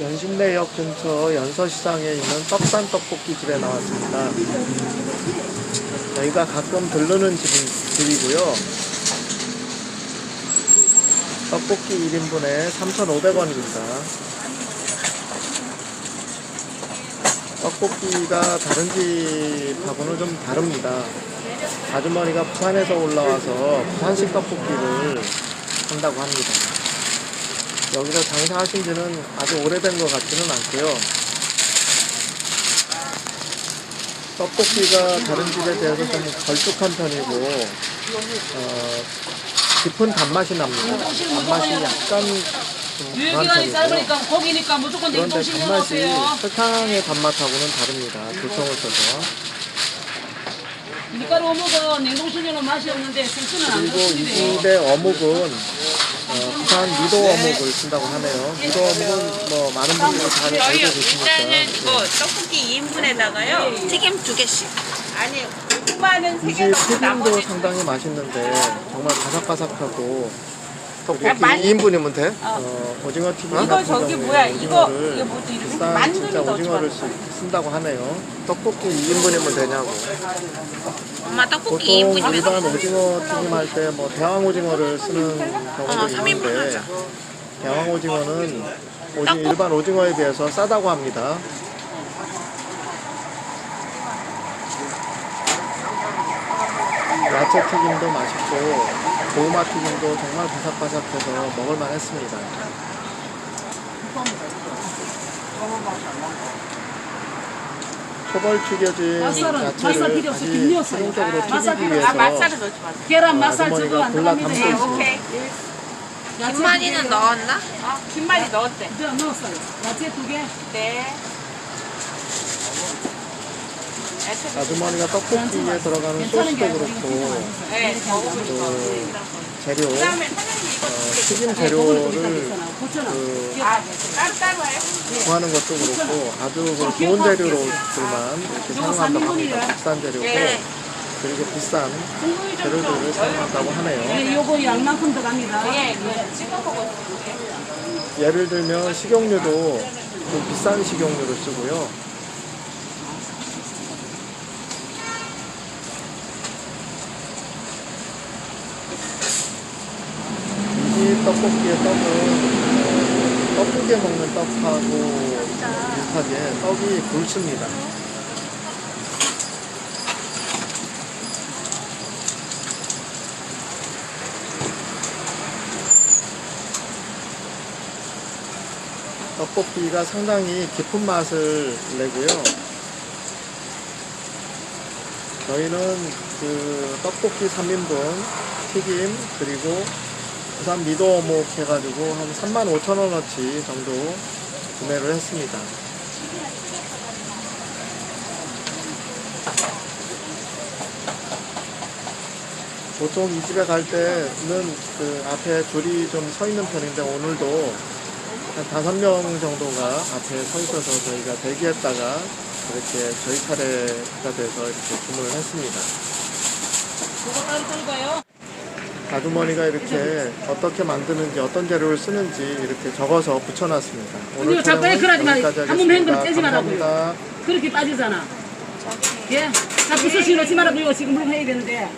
연신내역 근처 연서시장에 있는 떡산 떡볶이 집에 나왔습니다. 저희가 가끔 들르는 집, 집이고요. 떡볶이 1인분에 3,500원입니다. 떡볶이가 다른 집하고는 좀 다릅니다. 아주머니가 부산에서 올라와서 부산식 떡볶이를 한다고 합니다. 여기서 장사하신 지는 아주 오래된 것 같지는 않고요. 떡볶이가 다른 집에 비해서 좀 걸쭉한 편이고, 어, 깊은 단맛이 납니다. 단맛이 약간 유효기간이 편이고요. 짧으니까 고기니까 무조건 그런데 냉동실에 단맛이 넣으세요. 설탕의 단맛하고는 다릅니다. 조청을 써서. 밀가루 어묵은 냉동실에 넣으면 맛이 없는데 소스는 안 그리고 이 넣으시네요. 집의 어묵은 어, 부산 미도 어묵을 쓴다고 하네요. 미도 어묵은 뭐 많은 분들이 잘 알고 저희요 계시니까. 일단은 네. 뭐 떡볶이 2인분에다가요 튀김 두 개씩 아니 고구마는 이 세개 집 넣고 튀김도 나머지 상당히 맛있는데 정말 바삭바삭하고 만- 2인분이면 돼? 어, 오징어 튀김 이거 같은 저기 경우에 뭐야, 이거- 오징어를 이게 뭐지? 비싼 만두는 진짜 더 오징어를 쓰, 쓴다고 하네요. 떡볶이 2인분이면 되냐고. 엄마 떡볶이 보통 2인분이면 일반 오징어 튀김 할 때 뭐 대왕 오징어를 쓰는 경우도 어, 3인분 있는데 하자. 대왕 오징어는 오징, 일반 오징어에 비해서 싸다고 합니다. 야채 튀김도 맛있고 고구마 튀김도 정말 바삭바삭해서 먹을만 했습니다. 초벌 튀겨진 야채를 필요. 다시 김이었어요. 최종적으로 맛살 튀기기 필요 위해서 아 맛살은 넣지 마세요 계란 맛살 아주머니가 저거 안 골라 들어갑니다. 담고 예, 오케이 야채 김만이는 두 개. 넣었나? 어, 김만이 넣었대 저 넣었어요. 야채 두 개. 네 아주머니가 떡볶이에 들어가는 괜찮은 게 소스도 아니고 그렇고 네 먹어보니까 그 재료 그 어. 튀김 네, 재료를 괜찮아. 고쳐놔. 그아 따로따로 해요? 구하는 것도 그렇고 아주 그 좋은 재료로들만 이렇게 사용한다고 합니다. 국산 재료고 네. 그리고 비싼 재료들을 사용한다고 하네요. 예, 요거 양만큼 들어갑니다. 예돼 예를 들면 식용유도 좀 비싼 식용유를 쓰고요. 이 떡볶이의 떡은 어, 떡국에 먹는 떡하고 비슷하게 떡이 굵습니다. 떡볶이가 상당히 깊은 맛을 내고요. 저희는 그 떡볶이 3인분 튀김 그리고 부산 미도 어묵 해가지고 한 35,000원어치 정도 구매를 했습니다. 보통 이 집에 갈 때는 그 앞에 줄이 좀 서 있는 편인데 오늘도 한 다섯 명 정도가 앞에 서 있어서 저희가 대기했다가 이렇게 저희 차례가 돼서 이렇게 주문을 했습니다. 그거 따로 떨고요. 아주머니가 이렇게 어떻게 만드는지 어떤 재료를 쓰는지 이렇게 적어서 붙여놨습니다. 이거 자꾸 촬영은 그러지 마. 한몸 하겠습니다. 떼지 말라고요. 그렇게 빠지잖아. 예. 자꾸 수시 넣지 말라고 이거 지금 물건 해야 되는데.